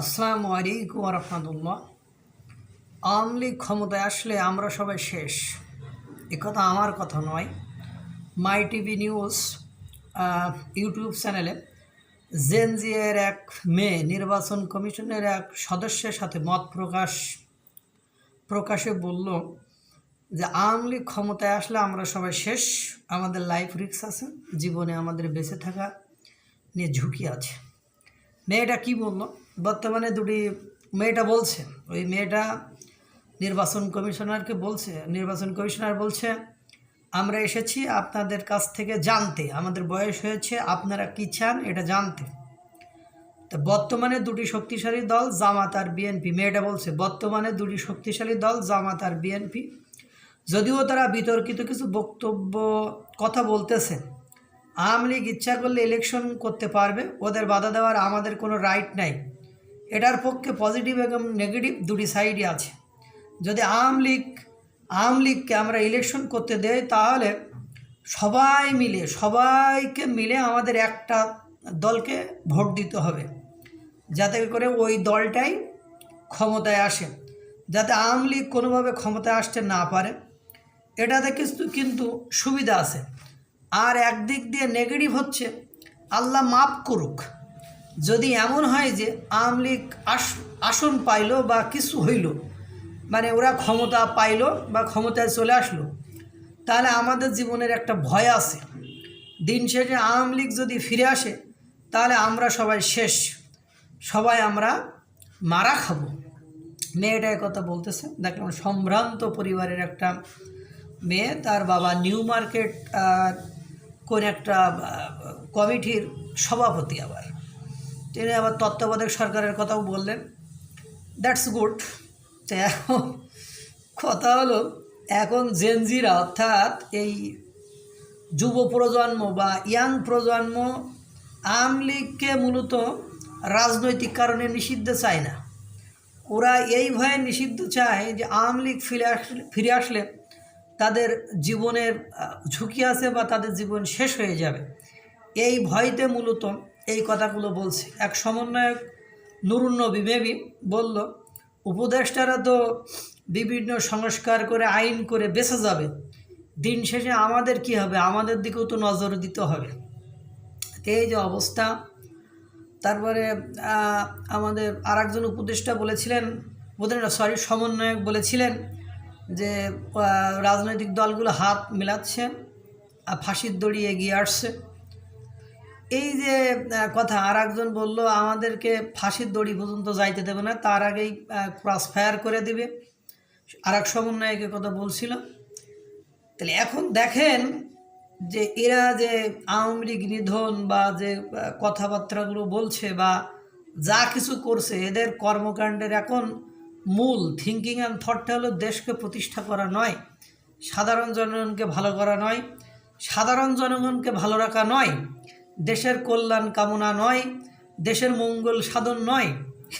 আসসালামু আলাইকুম রহমতুল্লাহ আওয়ামী লীগ ক্ষমতায় আসলে আমরা সবাই শেষ। কথা আমার কথা নয়। মাই টিভি নিউজ ইউটিউব চ্যানেলে জেনজিয়ের এক মেয়ে, নির্বাচন কমিশনের এক সদস্যের সাথে মত প্রকাশ, প্রকাশে বলল যে আওয়ামী লীগ ক্ষমতায় আসলে আমরা সবাই শেষ। আমাদের লাইফ রিস্ক আছে, জীবনে আমাদের বেঁচে থাকা নিয়ে ঝুঁকি আছে। মেয়েটা কি বলল? বর্তমানে দুটি মেয়েটা বলছে। ওই মেয়েটা নির্বাচন কমিশনারকে বলছে, নির্বাচন কমিশনার বলছে, আমরা এসেছি আপনাদের কাছ থেকে জানতে, আমাদের বয়স হয়েছে, আপনারা কী চান এটা জানতে। তো বর্তমানে দুটি শক্তিশালী দল, জামাত আর বিএনপি। মেয়েটা বলছে, বর্তমানে দুটি শক্তিশালী দল, জামাত আর বিএনপি। যদিও তারা বিতর্কিত কিছু বক্তব্য, কথা বলতেছে, আওয়ামী লীগ ইচ্ছা করলে ইলেকশন করতে পারবে, ওদের বাধা দেওয়ার আমাদের কোনো রাইট নাই। এটার পক্ষে পজিটিভ এবং নেগেটিভ দুটি সাইডই আছে। যদি আওয়ামী লীগ, আওয়ামী লীগকে আমরা ইলেকশন করতে দেই, তাহলে সবাই মিলে, সবাইকে মিলে আমাদের একটা দলকে ভোট দিতে হবে। যাতে করে ওই দলটাই ক্ষমতায় আসে। যাতে আওয়ামী লীগ কোনোভাবে ক্ষমতায় আসতে না পারে। এটাতে কিন্তু কিন্তু সুবিধা আছে। আর একদিক দিয়ে নেগেটিভ হচ্ছে, আল্লাহ মাফ করুক। যদি এমন হয় যে আওয়ামী লীগ আসন পাইলো বা কিছু হইল মানে ওরা ক্ষমতা পাইলো বা ক্ষমতায় চলে আসলো, তাহলে আমাদের জীবনের একটা ভয় আছে। দিন শেষে আওয়ামী লীগ যদি ফিরে আসে, তাহলে আমরা সবাই শেষ। সবাই আমরা মারা খাব। মেয়েটা কথা বলতেছে। দেখলাম সম্ভ্রান্ত পরিবারের একটা মেয়ে, তার বাবা নিউ মার্কেট কোন একটা কমিটির সভাপতি আবার। তিনি আবার তত্ত্বাবধায়ক সরকারের কথাও বললেন। দ্যাটস গুড তো এখন কথা হলো, এখন জেনজিরা অর্থাৎ এই যুব প্রজন্ম বা ইয়াং প্রজন্ম আওয়ামী লীগকে মূলত রাজনৈতিক কারণে নিষিদ্ধ চায় না। ওরা এই ভয়ে নিষিদ্ধ চায় যে আওয়ামী লীগ ফিরে আসলে ফিরে আসলে তাদের জীবনের ঝুঁকি আছে বা তাদের জীবন শেষ হয়ে যাবে। এই ভয়তে মূলত এই কথাগুলো বলছে। এক সমন্বয়ক নুরুন্নবী মেবি বলল, উপদেষ্টারা তো বিভিন্ন সংস্কার করে, আইন করে বেঁচে যাবে। দিন শেষে আমাদের কি হবে? আমাদের দিকেও তো নজর দিতে হবে। এই যে অবস্থা। তারপরে আমাদের আর একজন উপদেষ্টা বলেছিলেন, উপদেষ্টা, সরি, সমন্বয়ক বলেছিলেন যে রাজনৈতিক দলগুলো হাত মেলাচ্ছে, আর ফাঁসির দড়ি এগিয়ে আসছে। এই যে কথা আর একজন বলল, আমাদেরকে ফাঁসির দড়ি পর্যন্ত যাইতে দেবে না, তার আগেই ক্রস ফায়ার করে দিবে। আর এক সমন্বয়কের কথা বলছিল। তাহলে এখন দেখেন যে, এরা যে আওয়ামী লীগ নিধন বা যে কথাবার্তাগুলো বলছে বা যা কিছু করছে, এদের কর্মকাণ্ডের এখন মূল থিঙ্কিং অ্যান্ড থটটা হলো দেশকে প্রতিষ্ঠা করা নয়, সাধারণ জনগণকে ভালো করা নয়, সাধারণ জনগণকে ভালো রাখা নয়। দেশের কল্যাণ কামনা নয়, দেশের মঙ্গল সাধন নয়।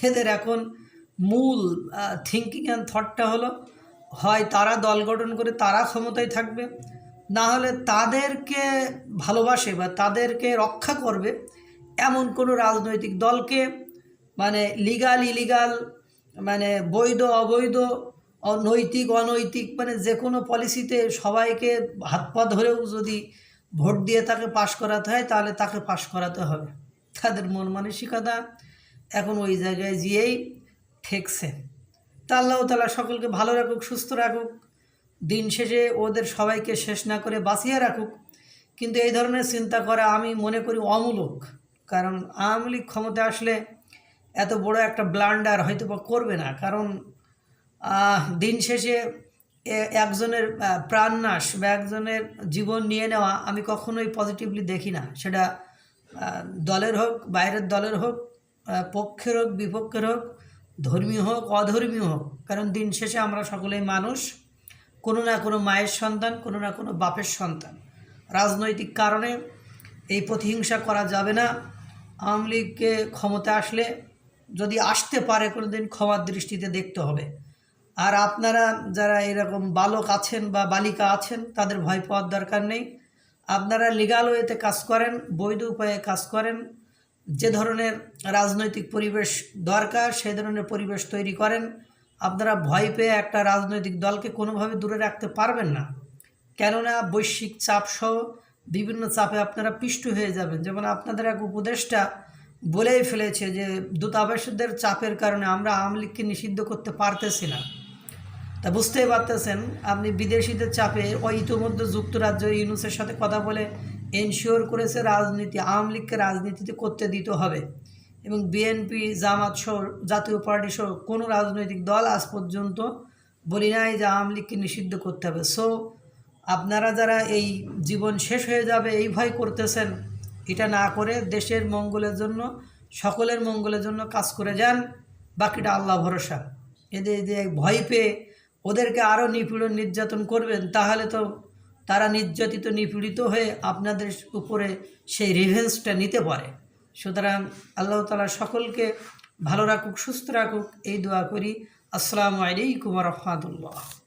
এদের এখন মূল থিঙ্কিং অ্যান্ড থটটা হলো, হয় তারা দল গঠন করে তারা ক্ষমতায় থাকবে, না হলে তাদেরকে ভালোবাসে বা তাদেরকে রক্ষা করবে এমন কোনো রাজনৈতিক দলকে মানে লিগাল ইলিগাল মানে বৈধ, অবৈধ অনৈতিক অনৈতিক মানে যে কোনো পলিসিতে সবাইকে হাত পা ধরেও যদি ভোট দিয়ে তাকে পাশ করাতে হয়, তাহলে তাকে পাশ করাতে হবে। তাদের মন মানসিকতা এখন ওই জায়গায় গিয়েই ঠেকছে। তা আল্লাহ তালা সকলকে ভালো রাখুক, সুস্থ রাখুক। দিন শেষে ওদের সবাইকে শেষ না করে বাঁচিয়ে রাখুক। কিন্তু এই ধরনের চিন্তা করা আমি মনে করি অমূলক। কারণ আওয়ামী লীগ ক্ষমতায় আসলে এত বড় একটা ব্লান্ডার হয়তো বা করবে না। কারণ দিন শেষে একজনের প্রাণনাশ বা একজনের জীবন নিয়ে নেওয়া আমি কখনোই পজিটিভলি দেখি না। সেটা দলের হোক, বাইরের দলের হোক পক্ষের হোক, বিপক্ষের হোক, ধর্মীয় হোক, অধর্মীয় হোক। কারণ দিন শেষে আমরা সকলেই মানুষ, কোনো না কোনো মায়ের সন্তান, কোনো না কোনো বাপের সন্তান। রাজনৈতিক কারণে এই প্রতিহিংসা করা যাবে না। আওয়ামী লীগকে ক্ষমতা আসলে যদি আসতে পারে কোনো দিন ক্ষমার দৃষ্টিতে দেখতে হবে। আর আপনারা যারা এরকম বালক আছেন বা বালিকা আছেন, তাদের ভয় পাওয়ার দরকার নেই। আপনারা লিগাল ওয়েতে কাজ করেন, বৈধ উপায়ে কাজ করেন। যে ধরনের রাজনৈতিক পরিবেশ দরকার সেই ধরনের পরিবেশ তৈরি করেন। আপনারা ভয় পেয়ে একটা রাজনৈতিক দলকে কোনোভাবে দূরে রাখতে পারবেন না। কেননা বৈশ্বিক চাপ সহ বিভিন্ন চাপে আপনারা পিষ্ট হয়ে যাবেন। যেমন আপনাদের এক উপদেষ্টা বলেই ফেলেছে যে, দূতাবাসদের চাপের কারণে আমরা আওয়ামী লীগকে নিষিদ্ধ করতে পারতেছি না। তা বুঝতেই পারতেছেন, আপনি বিদেশিদের চাপে ওই ইতিমধ্যে যুক্তরাজ্য ইউনুসের সাথে কথা বলে এনশিওর করেছে রাজনীতি, আওয়ামী লীগকে রাজনীতিতে করতে দিতে হবে। এবং বিএনপি জামাত সহ জাতীয় পার্টি সহ কোনো রাজনৈতিক দল আজ পর্যন্ত বলি নাই যে আওয়ামী লীগকে নিষিদ্ধ করতে হবে। সো আপনারা যারা এই জীবন শেষ হয়ে যাবে, এই ভয় করতেছেন, এটা না করে দেশের মঙ্গলের জন্য, সকলের মঙ্গলের জন্য কাজ করে যান, বাকিটা আল্লাহ ভরসা। এদের ভয় পেয়ে ওদেরকে আরও নিপীড়ন নির্যাতন করবেন, তাহলে তো তারা নির্যাতিত, নিপীড়িত হয়ে আপনাদের উপরে সেই রিভেন্সটা নিতে পারে। সুতরাং আল্লাহ তালা সকলকে ভালো রাখুক, সুস্থ রাখুক, এই দোয়া করি। আসসালামু আলাইকুম রহমতুল্লাহ।